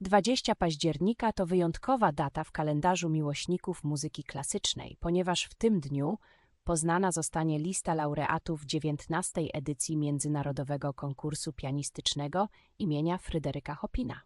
20 października to wyjątkowa data w kalendarzu miłośników muzyki klasycznej, ponieważ w tym dniu poznana zostanie lista laureatów 19. edycji Międzynarodowego Konkursu Pianistycznego imienia Fryderyka Chopina.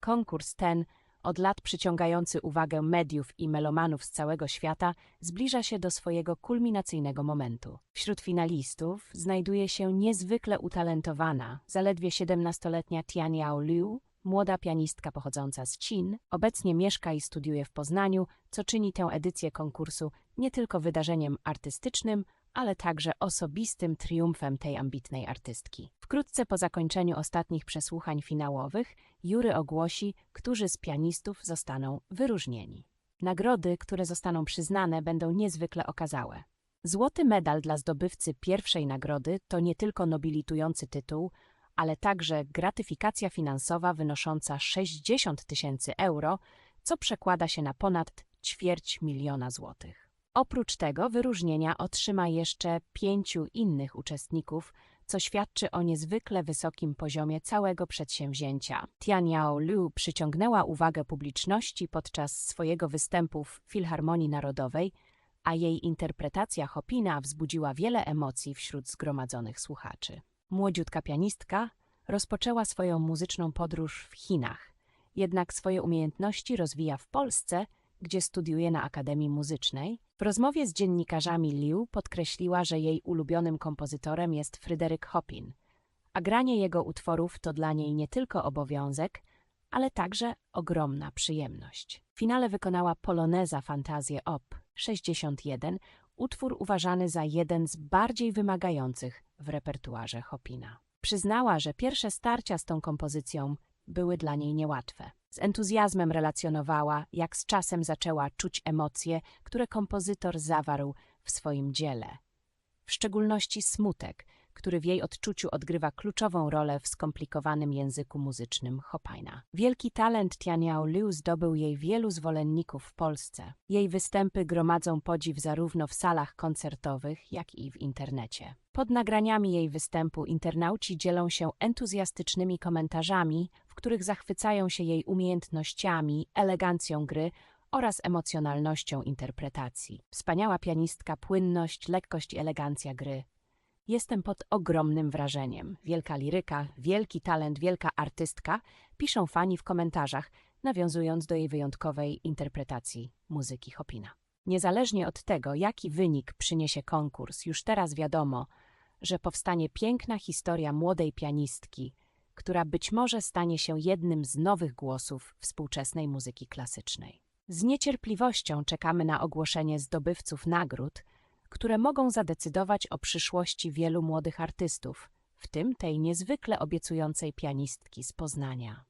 Konkurs ten, od lat przyciągający uwagę mediów i melomanów z całego świata, zbliża się do swojego kulminacyjnego momentu. Wśród finalistów znajduje się niezwykle utalentowana, zaledwie 17-letnia Tian Yao Liu, młoda pianistka pochodząca z Chin, obecnie mieszka i studiuje w Poznaniu, co czyni tę edycję konkursu nie tylko wydarzeniem artystycznym, ale także osobistym triumfem tej ambitnej artystki. Wkrótce po zakończeniu ostatnich przesłuchań finałowych jury ogłosi, którzy z pianistów zostaną wyróżnieni. Nagrody, które zostaną przyznane, będą niezwykle okazałe. Złoty medal dla zdobywcy pierwszej nagrody to nie tylko nobilitujący tytuł, ale także gratyfikacja finansowa wynosząca 60 tysięcy euro, co przekłada się na ponad ćwierć miliona złotych. Oprócz tego wyróżnienia otrzyma jeszcze pięciu innych uczestników, co świadczy o niezwykle wysokim poziomie całego przedsięwzięcia. Tian Yao Liu przyciągnęła uwagę publiczności podczas swojego występu w Filharmonii Narodowej, a jej interpretacja Chopina wzbudziła wiele emocji wśród zgromadzonych słuchaczy. Młodziutka pianistka rozpoczęła swoją muzyczną podróż w Chinach, jednak swoje umiejętności rozwija w Polsce, gdzie studiuje na Akademii Muzycznej. W rozmowie z dziennikarzami Liu podkreśliła, że jej ulubionym kompozytorem jest Fryderyk Chopin, a granie jego utworów to dla niej nie tylko obowiązek, ale także ogromna przyjemność. W finale wykonała Poloneza Fantazję Op. 61, utwór uważany za jeden z bardziej wymagających w repertuarze Chopina. Przyznała, że pierwsze starcia z tą kompozycją były dla niej niełatwe. Z entuzjazmem relacjonowała, jak z czasem zaczęła czuć emocje, które kompozytor zawarł w swoim dziele. W szczególności smutek, który w jej odczuciu odgrywa kluczową rolę w skomplikowanym języku muzycznym Chopina. Wielki talent Tianiao Liu zdobył jej wielu zwolenników w Polsce. Jej występy gromadzą podziw zarówno w salach koncertowych, jak i w internecie. Pod nagraniami jej występu internauci dzielą się entuzjastycznymi komentarzami, w których zachwycają się jej umiejętnościami, elegancją gry oraz emocjonalnością interpretacji. Wspaniała pianistka, płynność, lekkość i elegancja gry. Jestem pod ogromnym wrażeniem. Wielka liryka, wielki talent, wielka artystka, piszą fani w komentarzach, nawiązując do jej wyjątkowej interpretacji muzyki Chopina. Niezależnie od tego, jaki wynik przyniesie konkurs, już teraz wiadomo, że powstanie piękna historia młodej pianistki, która być może stanie się jednym z nowych głosów współczesnej muzyki klasycznej. Z niecierpliwością czekamy na ogłoszenie zdobywców nagród, które mogą zadecydować o przyszłości wielu młodych artystów, w tym tej niezwykle obiecującej pianistki z Poznania.